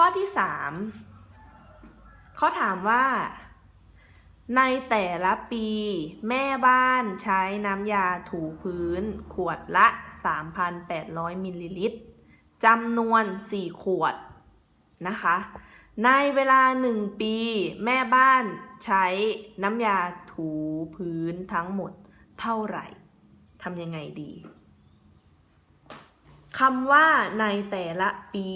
ข้อที่สามเขาถามว่า ในแต่ละปี แม่บ้านใช้น้ำยาถูพื้น ขวดละ 3,800 มิลลิลิตรจำนวน 4 ขวดนะคะ ในเวลา 1 ปี แม่บ้านใช้น้ำยาถูพื้นทั้งหมดเท่าไหร่ทำยังไงดีคำว่าในแต่ละปี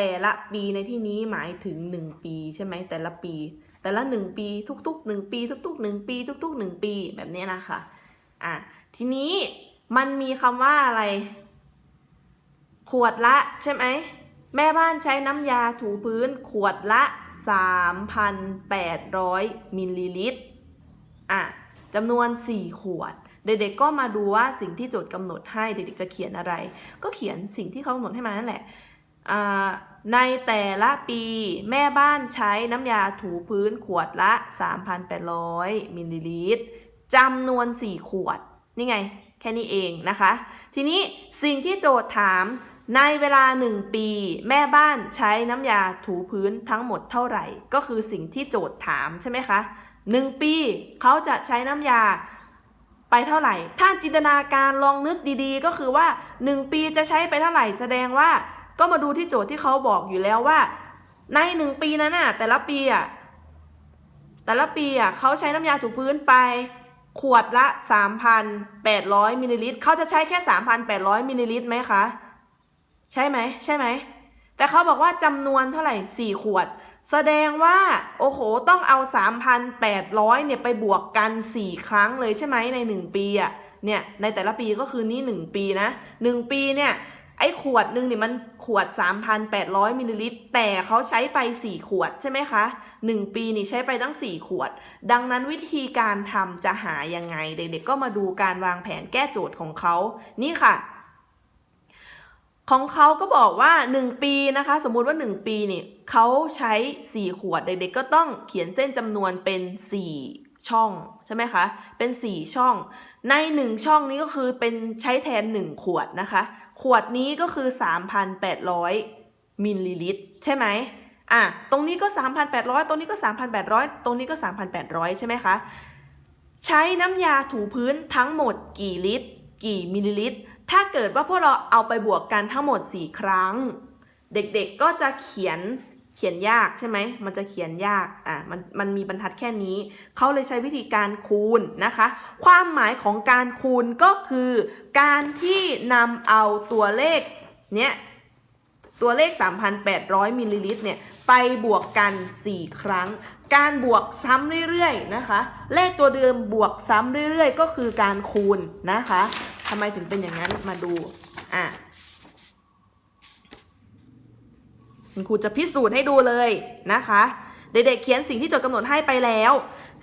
แต่ละปีในที่นี้หมายถึง 1 ปีใช่ไหมแต่ละปี แต่ละหนึ่งปีทุกๆหนึ่งปี ทุกๆหนึ่งปี ทุกๆหนึ่งปีแบบนี้นะคะอะทีนี้มันมีคำว่าอะไร ขวดละใช่ไหมแม่บ้านใช้น้ำยาถูพื้นขวดละ 3,800 มิลลิลิตรอะจำนวน 4 ขวด เด็กๆก็มาดูว่าสิ่งที่โจทย์กำหนดให้เด็กๆจะเขียนอะไร ก็เขียนสิ่งที่เขากำหนดให้มานั่นแหละอ่า ในแต่ละปีแม่บ้านใช้น้ำยาถูพื้นขวดละ 3,800 มิลลิลิตรจำนวน 4 ขวด นี่ไง แค่นี้เองนะคะ ทีนี้สิ่งที่โจทย์ถามในเวลา 1 ปี แม่บ้านใช้น้ำยาถูพื้นทั้งหมดเท่าไหร่ ก็คือสิ่งที่โจทย์ถามใช่ไหมคะ 1 ปีเขาจะใช้น้ำยาไปเท่าไหร่ ถ้าจินตนาการลองนึกดีๆ ก็คือว่า 1 ปีจะใช้ไปเท่าไหร่ แสดงว่า ก็มาดูที่โจทย์ที่เขาบอกอยู่แล้วว่า ใน1ปีนั้นน่ะแต่ละปีอะแต่ละปีอะเขาใช้น้ำยาถูพื้นไปขวดละ 3,800มิลลิลิตรเขาจะใช้แค่ 3,800มิลลิลิตรไหมคะ ใช่ไหม ใช่ไหม แต่เขาบอกว่าจำนวนเท่าไหร่ 4 ขวด แสดงว่า โอ้โห ต้องเอา 3,800 เนี่ยไปบวกกัน 4 ครั้งเลยใช่ไหมใน 1 ปีอะเนี่ย ในแต่ละปีก็คือนี่ 1 ปีนะ 1 ปีเนี่ย ไอ้ขวดหนึ่งเนี่ยมันขวด 3,800มิลลิลิตร แต่เขาใช้ไป 4 ขวดใช่ไหมคะ 1 ปีนี่ใช้ไปตั้ง 4 ขวด ดังนั้นวิธีการทำจะหายังไง เด็กๆก็มาดูการวางแผนแก้โจทย์ของเขา นี่ค่ะ ของเขาก็บอกว่า 1 ปีนะคะ สมมุติว่า 1 ปีนี่เขาใช้ 4 ขวด เด็กๆก็ต้องเขียนเส้นจำนวนเป็น 4ช่องใช่ไหมคะ เป็น 4 ช่อง ใน 1 ช่องนี้ก็คือเป็นใช้แทน 1 ขวดนะคะ ขวดนี้ก็คือ 3,800 มิลลิลิตร ใช่ไหมอะตรงนี้ก็ 3,800 ตรงนี้ก็ 3,800 ตรงนี้ก็ 3,800 ใช่ไหมคะ ใช้น้ำยาถูพื้นทั้งหมดกี่ลิตร กี่มิลลิลิตร ถ้าเกิดว่าพวกเราเอาไปบวกกันทั้งหมด 4 ครั้ง เด็กๆก็จะเขียน ขียนยากใช่ไหม มันจะเขียนยาก อะ มัน มันมีบรรทัดแค่นี้ เขาเลยใช้วิธีการคูณนะคะ ความหมายของการคูณก็คือ การที่นำเอาตัวเลข เนี้ย ตัวเลข 3,800 มิลลิลิตร เนี่ย ไปบวกกัน 4 ครั้ง การบวกซ้ำเรื่อยๆ นะคะ เลขตัวเดิมบวกซ้ำเรื่อยๆ ก็คือการคูณนะคะทำไมถึงเป็นอย่างนั้น มาดู อะ คุณครูจะพิสูจน์ให้ดูเลยนะคะ เด็กๆเขียนสิ่งที่โจทย์กำหนดให้ไปแล้ว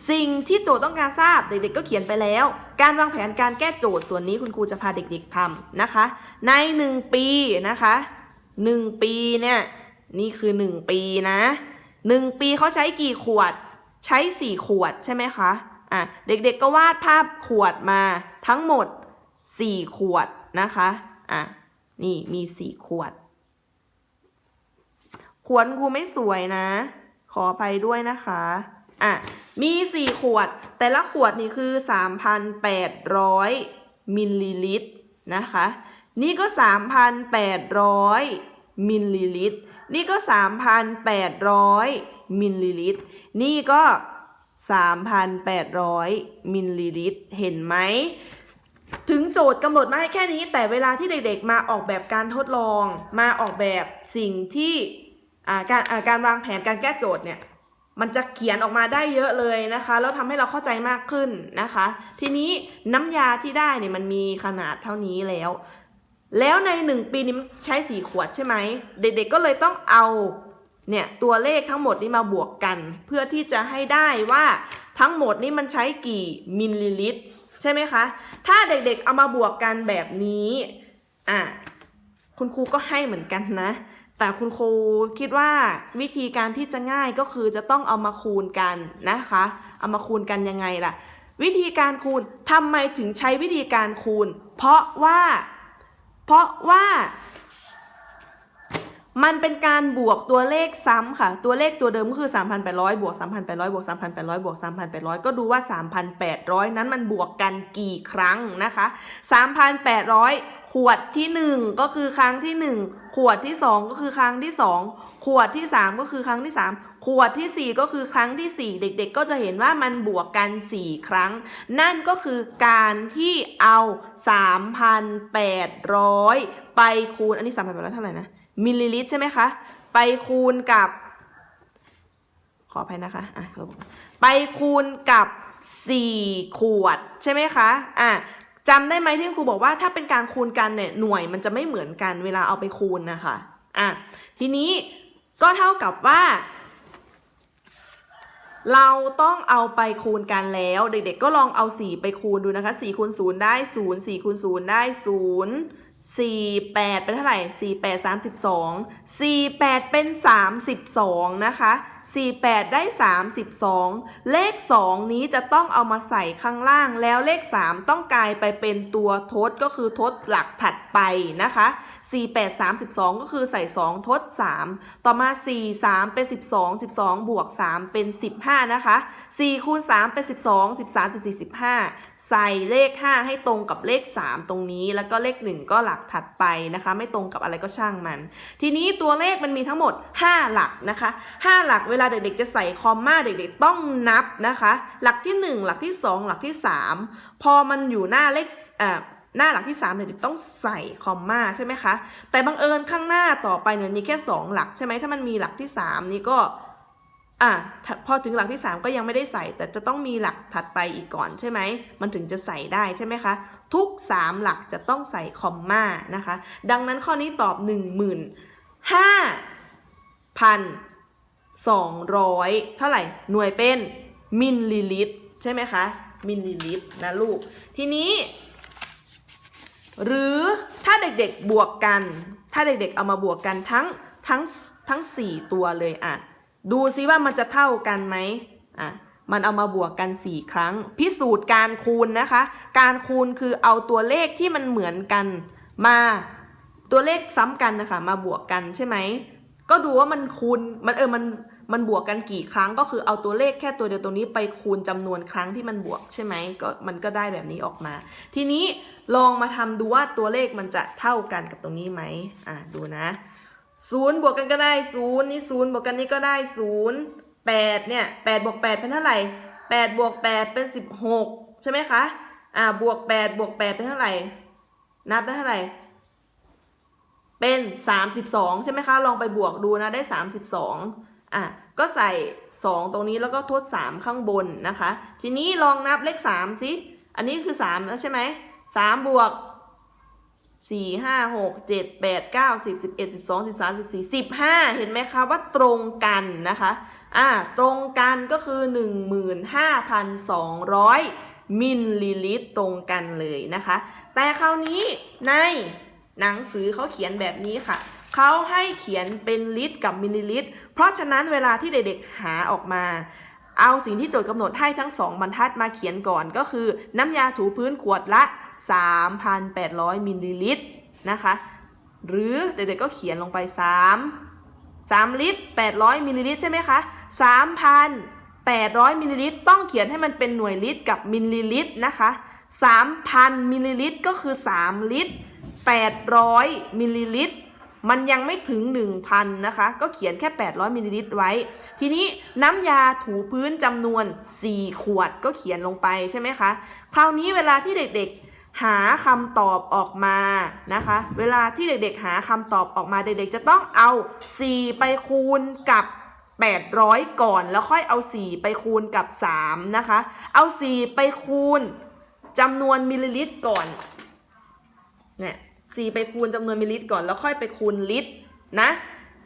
สิ่งที่โจทย์ต้องการทราบเด็กๆก็เขียนไปแล้ว การวางแผนการแก้โจทย์ส่วนนี้คุณครูจะพาเด็กๆทำนะคะ ใน 1 ปีนะคะ1ปีเนี่ยนี่คือ 1 ปีนะ1ปีเขาใช้กี่ขวดใช้ 4 ขวดใช่ไหมคะอะเด็กๆก็วาดภาพขวดมาทั้งหมด 4 ขวดนะคะอะนี่มี 4 ขวด ขวดครูไม่สวยนะ ขออภัยด้วยนะคะอะมี4ขวด แต่ละขวดนี่คือ 3,800 มิลลิลิตรนะคะ นี่ก็ 3,800 มิลลิลิตร นี่ก็ 3,800 มิลลิลิตร นี่ก็ 3,800 มิลลิลิตร เห็นไหม ถึงโจทย์กำหนดมาให้แค่นี้ แต่เวลาที่เด็กๆมาออกแบบการทดลอง มาออกแบบสิ่งที่ การการวางแผนการแก้โจทย์เนี่ยมันจะเขียนออกมาได้เยอะเลยนะคะ แล้วทำให้เราเข้าใจมากขึ้นนะคะ ทีนี้น้ำยาที่ได้เนี่ยมันมีขนาดเท่านี้แล้ว แล้วในหนึ่งปีนี้ใช้สี่ขวดใช่ไหม เด็กๆก็เลยต้องเอาเนี่ยตัวเลขทั้งหมดนี้มาบวกกัน เพื่อที่จะให้ได้ว่าทั้งหมดนี้มันใช้กี่มิลลิลิตร ใช่ไหมคะ ถ้าเด็กๆเอามาบวกกันแบบนี้อะคุณครูก็ให้เหมือนกันนะ แต่คุณครูคิดว่าวิธีการที่จะง่ายก็คือจะต้องเอามาคูณกันนะคะ เอามาคูณกันยังไงล่ะ วิธีการคูณทำไมถึงใช้วิธีการคูณ เพราะว่า เพราะว่า มันเป็นการบวกตัวเลขซ้ำค่ะ ตัวเลขตัวเดิมก็คือ 3,800 บวก 3,800 บวก 3,800 บวก 3,800 ก็ดูว่า 3,800 นั้นมันบวกกันกี่ครั้งนะคะ 3,800 วดที่ 1 ก็คือครั้งที่ 1 ขวดที่ 2 ก็คือครั้งที่ 2 ขวดที่ 3 ก็คือครั้งที่ 3 ขวดทีสี่ 4 ก็คือครั้งที่ 4 เด็กๆ ก็จะเห็นว่ามันบวกกัน 4 ครั้ง นั่นก็คือการที่เอา 3,800 ไปคูณ อันนี้ 3,800 เท่าไหร่นะ มิลลิลิตรใช่ไหมคะ ไปคูณกับ ขออภัยนะคะอะไปคูณกับ 4 ขวดใช่ไหมคะอะ จำได้ไหมที่ครูบอกว่าถ้าเป็นการคูณกันเนี่ยหน่วยมันจะไม่เหมือนกันเวลาเอาไปคูณนะคะอะทีนี้ก็เท่ากับว่า เราต้องเอาไปคูณกันแล้ว เด็กๆก็ลองเอา 4 ไปคูณดูนะคะ4คูณ0ได้ 0 4คูณ0ได้ 0 4 8 เป็นเท่าไหร่ 4 8 32 4 8 เป็น 32 นะคะ 4 8 ได้ 32 เลข 2 นี้จะต้องเอามาใส่ข้างล่าง แล้วเลข 3 ต้องกลายไปเป็นตัวทดก็คือทดหลักถัดไปนะคะ 4 8 32 ก็คือใส่ 2 ทด 3 ต่อมา 4 3 เป็น 12 12 บวก 3 เป็น 15 นะคะ 4 คูณ 3 เป็น 12 13 14 15 ใส่เลข 5 ให้ตรงกับเลข 3 ตรงนี้ แล้วก็เลข 1 ก็หลักถัดไปนะคะ ไม่ตรงกับอะไรก็ช่างมัน ทีนี้ตัวเลขมันมีทั้งหมด 5 หลักนะคะ 5 หลักเวลาเด็กๆ จะใส่คอมมาเด็กๆ ต้องนับนะคะ หลักที่ 1 หลักที่ 2 หลักที่ 3 พอมันอยู่หน้าเลขอ่าหน้าหลักที่3เนี่ยเด็กต้องใส่คอมมาใช่ไหมคะ แต่บังเอิญข้างหน้าต่อไปเนี่ยมีแค่ 2 หลักใช่ไหมถ้ามันมีหลักที่ 3 นี่ก็ อะพอถึงหลักที่ 3 ก็ยังไม่ได้ใส่ แต่จะต้องมีหลักถัดไปอีกก่อนใช่ไหม มันถึงจะใส่ได้ใช่ไหมคะ ทุก 3 หลักจะต้องใส่คอมมานะคะ ดังนั้นข้อนี้ตอบ 1 5 200 เท่าไหร่ หน่วยเป็นมิลลิลิตรใช่ไหมคะ มิลลิลิตรนะลูก ทีนี้ หรือถ้าเด็กๆบวกกัน ถ้าเด็กๆเอามาบวกกันทั้งทั้งทั้ง 4 ตัวเลยอะ ดูซิว่ามันจะเท่ากันไหมอะมันเอามาบวกกัน 4 ครั้ง พิสูจน์การคูณนะคะ การคูณคือเอาตัวเลขที่มันเหมือนกัน มาตัวเลขซ้ำกันนะคะ มาบวกกันใช่ไหมก็ดูว่ามันคูณมันเออมันมันบวกกันกี่ครั้งก็คือเอาตัวเลขแค่ตัวเดียวตรงนี้ไปคูณจำนวนครั้งที่มันบวกใช่ไหมก็มันก็ได้แบบนี้ออกมา ทีนี้ลองมาทำดูว่าตัวเลขมันจะเท่ากันกับตรงนี้ไหมอะดูนะ ศูนย์บวกกันก็ได้ศูนย์นี่ศูนย์บวกกันนี่ก็ได้ศูนย์แปดเนี่ยแปดบวกแปดเป็นเท่าไหร่แปดบวกแปดเป็นสิบหกใช่ไหมคะอ่าบวกแปดบวกแปดเป็นเท่าไหร่ นับได้เท่าไหร่ เป็น32ใช่ไหมคะ ลองไปบวกดูนะได้32อะก็ใส่ 2 ตรงนี้แล้วก็ทด 3 ข้างบนนะคะ ทีนี้ลองนับเลข 3 สิ อันนี้คือ3แล้วใช่ไหม3บวก 4 5 6 7 8 9 10 11 12 13 14 15เอ็ดสิบสองสิบสามสิบสี่สิบห้าเห็นไหมคะว่าตรงกันนะคะอ่าตรงกันก็คือ15,200มิลลิลิตรตรงกันเลยนะคะ แต่คราวนี้ในหนังสือเขาเขียนแบบนี้ค่ะเขาให้เขียนเป็นลิตรกับมิลลิลิตร เพราะฉะนั้นเวลาที่เด็กๆหาออกมา เอาสิ่งที่โจทย์กำหนดให้ทั้งสองบรรทัดมาเขียนก่อนก็คือ น้ำยาถูพื้นขวดละ 3,800มิลลิลิตรนะคะ หรือเด็กๆก็เขียนลงไป 3 3 ลิตร 800มิลลิลิตรใช่ไหมคะ3,800มิลลิลิตรต้องเขียนให้มันเป็นหน่วยลิตรกับมิลลิลิตรนะคะ3,000มิลลิลิตรก็คือ 3 ลิตร 800มิลลิลิตรมันยังไม่ถึง 1,000นะคะ ก็เขียนแค่ 800มิลลิลิตรไว้ ทีนี้น้ำยาถูพื้นจำนวน 4 ขวดก็เขียนลงไปใช่ไหมคะ คราวนี้เวลาที่เด็กๆ หาคำตอบออกมานะคะ เวลาที่เด็กๆหาคำตอบออกมาเด็กๆ จะต้องเอา 4 ไปคูณกับ 800 ก่อน แล้วค่อยเอา 4 ไปคูณกับ 3 นะคะ เอา 4 ไปคูณจำนวนมิลลิลิตรก่อน เนี่ย 4 ไปคูณจำนวนมิลลิลิตรก่อน แล้วค่อยไปคูณลิตรนะ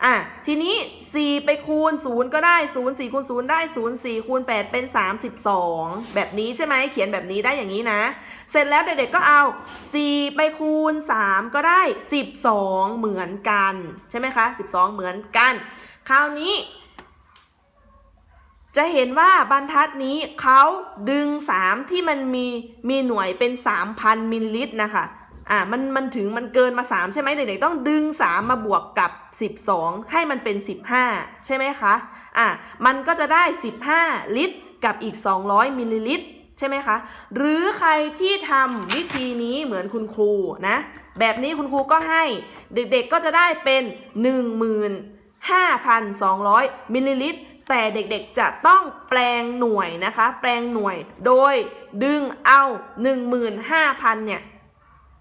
อะทีนี้ 4 ไปคูณ 0 ก็ได้ 0 4คูณ0ได้ 0 4คูณ8เป็น 32 แบบนี้ใช่ไหมเขียนแบบนี้ได้อย่างนี้นะ เสร็จแล้วเด็กๆก็เอา 4 ไปคูณ 3 ก็ได้ 12 เหมือนกัน ใช่ไหมคะ 12 เหมือนกัน คราวนี้ จะเห็นว่าบรรทัดนี้เขาดึง 3 ที่มันมีมีหน่วยเป็น 3,000 มิลลิลิตรนะคะ อะมันมันถึงมันเกินมา 3 ใช่ไหมเด็กๆต้องดึง 3 มาบวกกับ 12 ให้มันเป็น 15 ใช่ไหมคะอะมันก็จะได้ 15 ลิตร กับอีก 200มิลลิลิตรใช่ไหมคะหรือใครที่ทำวิธีนี้เหมือนคุณครูนะแบบนี้คุณครูก็ให้เด็กๆก็จะได้เป็น 15,200มิลลิลิตรแต่เด็กๆจะต้องแปลงหน่วยนะคะ แปลงหน่วยโดยดึงเอา 15,000เนี่ย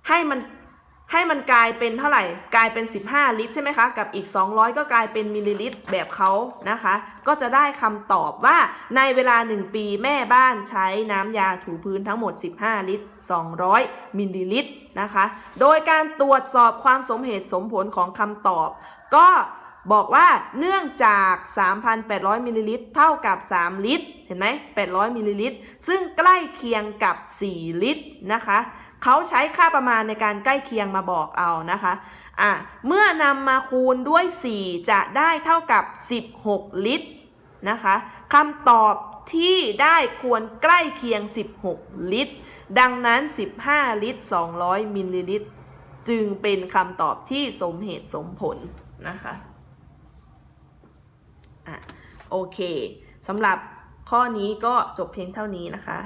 ให้มันให้มันกลายเป็นเท่าไหร่กลายเป็น 15 ลิตรใช่ไหมคะ กับอีก 200 ก็กลายเป็นมิลลิลิตรแบบเขานะคะ ก็จะได้คำตอบว่าในเวลา 1 ปีแม่บ้านใช้น้ำยาถูพื้นทั้งหมด 15 ลิตร 200 มิลลิลิตรนะคะ โดยการตรวจสอบความสมเหตุสมผลของคำตอบ ก็บอกว่าเนื่องจาก 3,800 มิลลิลิตรเท่ากับ 3 ลิตร เห็นไหม800 มิลลิลิตร ซึ่งใกล้เคียงกับ 4 ลิตรนะคะ เขาใช้ค่าประมาณในการใกล้เคียงมาบอกเอานะคะอะเมื่อนำมาคูณด้วย 4 จะได้เท่ากับ 16 ลิตรนะคะคำตอบที่ได้ควรใกล้เคียง 16 ลิตร ดังนั้น 15 ลิตร 200 มิลลิลิตร จึงเป็นคำตอบที่สมเหตุสมผลนะคะอะโอเคสำหรับข้อนี้ก็จบเพียงเท่านี้นะคะ